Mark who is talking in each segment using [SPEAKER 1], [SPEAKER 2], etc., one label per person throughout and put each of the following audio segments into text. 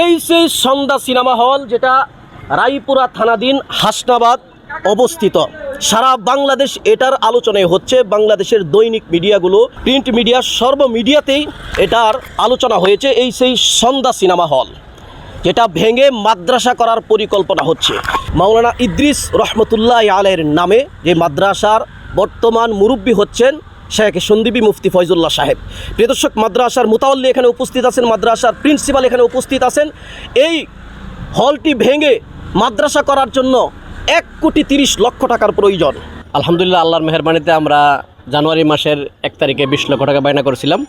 [SPEAKER 1] এই সেই সন্ধ্যা cinema hall, যেটা রায়পুরা থানাধীন হাসনাবাদ অবস্থিত, সারা বাংলাদেশ এটার আলোচনায় হচ্ছে। বাংলাদেশের দৈনিক মিডিয়াগুলো, প্রিন্ট মিডিয়া, সর্ব মিডিয়াতেই এটার আলোচনা হয়েছে এই সেই সন্ধ্যা সিনেমা হল, যেটা ভেঙে মাদ্রাসা করার পরিকল্পনা হচ্ছে। মাওলানা ইদ্রিস রহমতুল্লাহ আলের নামে যে মাদ্রাসার বর্তমান মুরব্বী হচ্ছেন শেখ সন্দীপী মুফতি ফয়জুল্লাহ সাহেব। প্রিয় দর্শক, মাদ্রাসার মুতাওয়াল্লি এখানে উপস্থিত আছেন, মাদ্রাসার প্রিন্সিপাল এখানে উপস্থিত আছেন। এই হলটি ভেঙে মাদ্রাসা করার জন্য এক কোটি তিরিশ লক্ষ টাকার প্রয়োজন।
[SPEAKER 2] আলহামদুলিল্লাহ, আল্লাহর মেহরবানিতে আমরা জানুয়ারি মাসের এক তারিখে বিশ লক্ষ টাকা বায়না করেছিলাম।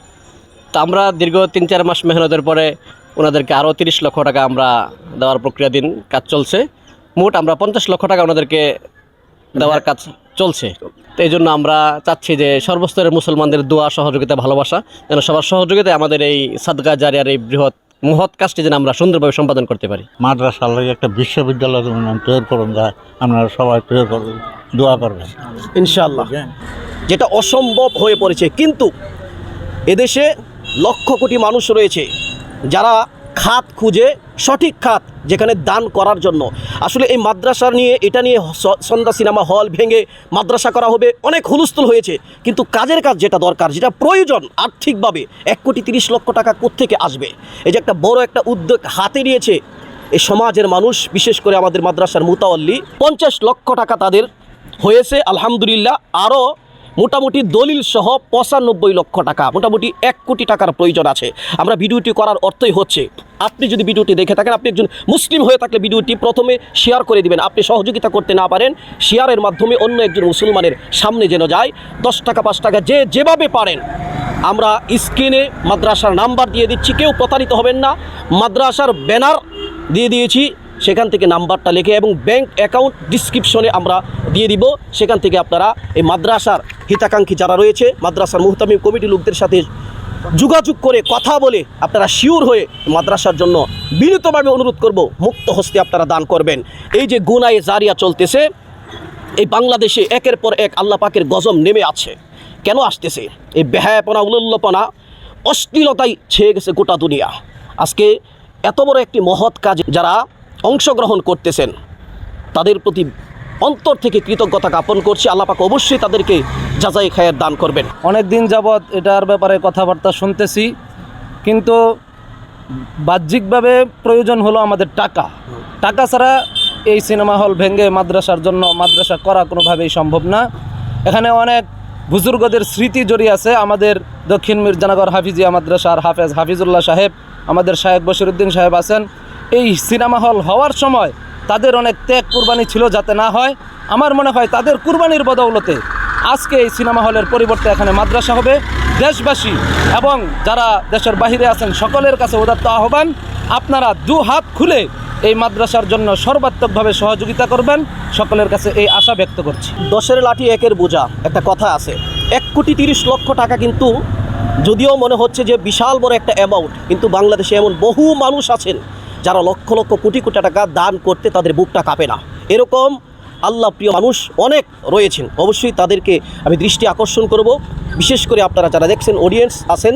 [SPEAKER 2] তা আমরা দীর্ঘ তিন চার মাস মেহনতের পরে ওনাদেরকে আরও তিরিশ লক্ষ টাকা আমরা দেওয়ার প্রক্রিয়াধীন কাজ চলছে। মোট আমরা পঞ্চাশ লক্ষ টাকা ওনাদেরকে দেওয়ার কাজ চলছে। তো এই জন্য আমরা চাচ্ছি যে সর্বস্তরের মুসলমানদের দোয়া সহযোগিতা ভালোবাসা যেন সবার সহযোগিতায় আমাদের এই সাদগা জারিয়ার এই বৃহৎ মহৎ কাজটি যেন আমরা সুন্দরভাবে সম্পাদন করতে পারি।
[SPEAKER 3] মাদ্রাসার লাগে একটা বিশ্ববিদ্যালয় উন্নয়ন তৈরি করুন যায় আপনারা সবাই তৈরি করবেন দোয়া করবেন।
[SPEAKER 1] ইনশাআল্লাহ। যেটা অসম্ভব হয়ে পড়েছে কিন্তু এদেশে লক্ষ কোটি মানুষ রয়েছে যারা খাত খুঁজে, সঠিক খাত যেখানে দান করার জন্য। আসলে এই মাদ্রাসা নিয়ে, এটা নিয়ে সন্ধ্যা সিনেমা হল ভেঙে মাদ্রাসা করা হবে অনেক হুলস্থুল হয়েছে। কিন্তু কাজের কাজ যেটা দরকার, যেটা প্রয়োজন আর্থিকভাবে, এক কোটি তিরিশ লক্ষ টাকা কোত্থেকে আসবে? এই যে একটা বড় একটা উদ্যোগ হাতে নিয়েছে এই সমাজের মানুষ, বিশেষ করে আমাদের মাদ্রাসার মুতাওয়াল্লি, পঞ্চাশ লক্ষ টাকা তাদের হয়েছে, আলহামদুলিল্লাহ। আরও মোটামুটি দলিল সহ পঁচানব্বই লক্ষ টাকা, মোটামুটি এক কোটি টাকার প্রয়োজন আছে। আমরা ভিডিওটি করার অর্থই হচ্ছে, আপনি যদি ভিডিওটি দেখে থাকেন, আপনি একজন মুসলিম হয়ে থাকলে ভিডিওটি প্রথমে শেয়ার করে দিবেন। আপনি সহযোগিতা করতে না পারেন শেয়ারের মাধ্যমে অন্য একজন মুসলমানের সামনে যেন যায়। দশ টাকা, পাঁচ টাকা যে যেভাবে পারেন। আমরা স্ক্রিনে মাদ্রাসার নাম্বার দিয়ে দিচ্ছি, কেউ প্রতারিত হবেন না। মাদ্রাসার ব্যানার দিয়ে দিয়েছি সেখান থেকে নাম্বারটা লিখে এবং ব্যাংক অ্যাকাউন্ট ডিসক্রিপশনে আমরা দিয়ে দিব। সেখান থেকে আপনারা এই মাদ্রাসার হিতাকাঙ্ক্ষী যারা রয়েছে, মাদ্রাসার মুহতামিম কমিটি লোকদের সাথে যোগাযোগ করে কথা বলে আপনারা শিওর হয়ে মাদ্রাসার জন্য বিনীতভাবে অনুরোধ করব, মুক্ত হস্তে আপনারা দান করবেন। এই যে গুনায়ে জারিয়া চলতেছে, এই বাংলাদেশে একের পর এক আল্লাহ পাকের গজম নেমে আছে। কেন আসতেছে? এই বেহায়াপনা উল্লপনা অশ্লীলতাই ছেয়ে গেছে গোটা দুনিয়া। আজকে এত বড় একটি মহৎ কাজ, যারা অংশগ্রহণ করতেছেন। তাদের প্রতি অন্তর থেকে কৃতজ্ঞতা জ্ঞাপন করছি। আল্লাহ পাক অবশ্যই তাদেরকে যাচাই খায়ের দান করবেন।
[SPEAKER 4] অনেক দিন যাবৎ এটার ব্যাপারে কথাবার্তা শুনতেছি, কিন্তু বাহ্যিকভাবে প্রয়োজন হলো আমাদের টাকা। টাকা ছাড়া এই সিনেমা হল ভেঙে মাদ্রাসার জন্য মাদ্রাসা করা কোনোভাবেই সম্ভব না। এখানে অনেক বুজুর্গদের স্মৃতি জড়িয়ে আছে। আমাদের দক্ষিণ মির্জানগর হাফিজিয়া মাদ্রাসার হাফেজ হাফিজুল্লাহ সাহেব, আমাদের শাহেক বশিরুদ্দিন সাহেব আছেন। এই সিনেমা হল হওয়ার সময় তাদের অনেক ত্যাগ কুরবানি ছিল যাতে না হয়। আমার মনে হয় তাদের কুরবানির বদৌলতে আজকে এই সিনেমা হলের পরিবর্তে এখানে মাদ্রাসা হবে। দেশবাসী এবং যারা দেশের বাহিরে আছেন সকলের কাছে উদাত্ত আহ্বান, আপনারা দু হাত খুলে এই মাদ্রাসার জন্য সর্বাত্মকভাবে সহযোগিতা করবেন। সকলের কাছে এই আশা ব্যক্ত করছি।
[SPEAKER 1] দশের লাঠি একের বোঝা, একটা কথা আছে। এক কোটি তিরিশ লক্ষ টাকা কিন্তু যদিও মনে হচ্ছে যে বিশাল বড় একটা অ্যামাউন্ট কিন্তু বাংলাদেশে এমন বহু মানুষ আছেন যারা লক্ষ লক্ষ কোটি কোটি টাকা দান করতে তাদের বুকটা কাঁপে না। এরকম আল্লাহ প্রিয় মানুষ অনেক রয়েছেন। অবশ্যই তাদেরকে আমি দৃষ্টি আকর্ষণ করব। বিশেষ করে আপনারা যারা দেখছেন অডিয়েন্স আছেন,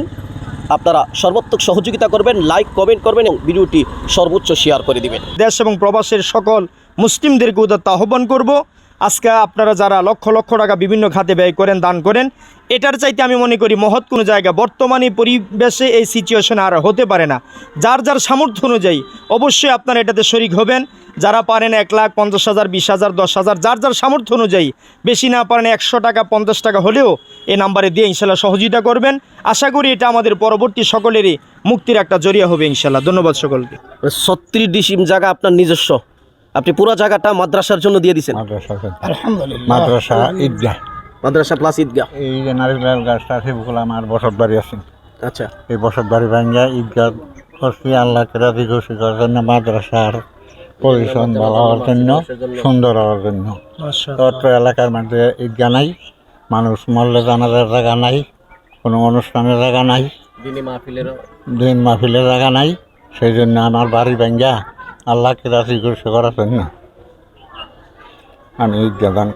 [SPEAKER 1] আপনারা সর্বাত্মক সহযোগিতা করবেন লাইক কমেন্ট করবেন এবং ভিডিওটি সর্বোচ্চ শেয়ার করে দিবেন।
[SPEAKER 5] দেশ এবং প্রবাসের সকল মুসলিমদেরকে উদাত্ত আহ্বান করব। আজকে আপনারা যারা লক্ষ লক্ষ টাকা বিভিন্ন খাতে ব্যয় করেন, দান করেন, এটার চাইতে আমি মনে করি মহৎ কোনো জায়গা। বর্তমানে পরিবেশে এই সিচুয়েশন আর হতে পারে না। যার যার সামর্থ্য অনুযায়ী অবশ্যই আপনারা এটাতে শরিক হবেন। যারা পারেন এক লাখ, পঞ্চাশ হাজার, বিশ হাজার, দশ হাজার, যার যার সামর্থ্য অনুযায়ী। বেশি না পারেন একশো টাকা, পঞ্চাশ টাকা হলেও এই নাম্বারে দিয়ে ইনশাল্লাহ সহযোগিতা করবেন। আশা করি এটা আমাদের পরবর্তী সকলেরই মুক্তির একটা জরিয়া হবে ইনশাল্লাহ। ধন্যবাদ সকলকে।
[SPEAKER 1] ছত্রিশ ডিসিম জায়গা আপনার নিজস্ব। আপনি পুরো জায়গাটা মাদ্রাসার জন্য দিয়ে দিচ্ছেন
[SPEAKER 3] মাদ্রাসা মাদ্রাসা ঈদগাহ।
[SPEAKER 1] মাদ্রাসা প্লাস ঈদগাহ।
[SPEAKER 3] এই যে নারিকেল গাছটা আছে বলে আমার বসত বাড়ি আছে।
[SPEAKER 1] আচ্ছা।
[SPEAKER 3] এই বসত বাড়ি ভাঙ্গা ঈদগাহ করছি আল্লাহকে রাজি খুশি করার জন্য মাদ্রাসার পজিশন ভালো হওয়ার জন্য সুন্দর হওয়ার জন্য। অত্র এলাকার মধ্যে ঈদগাহ নাই মানুষ মরলে জানাজার জায়গা নাই কোনো অনুষ্ঠানের জায়গা নাই দিন মাহফিলের জায়গা নাই সেই জন্য আমার বাড়ি ভাঙ্গা আল্লাহকে রাজি খুশি করার জন্য আমি ঈদগাহ দান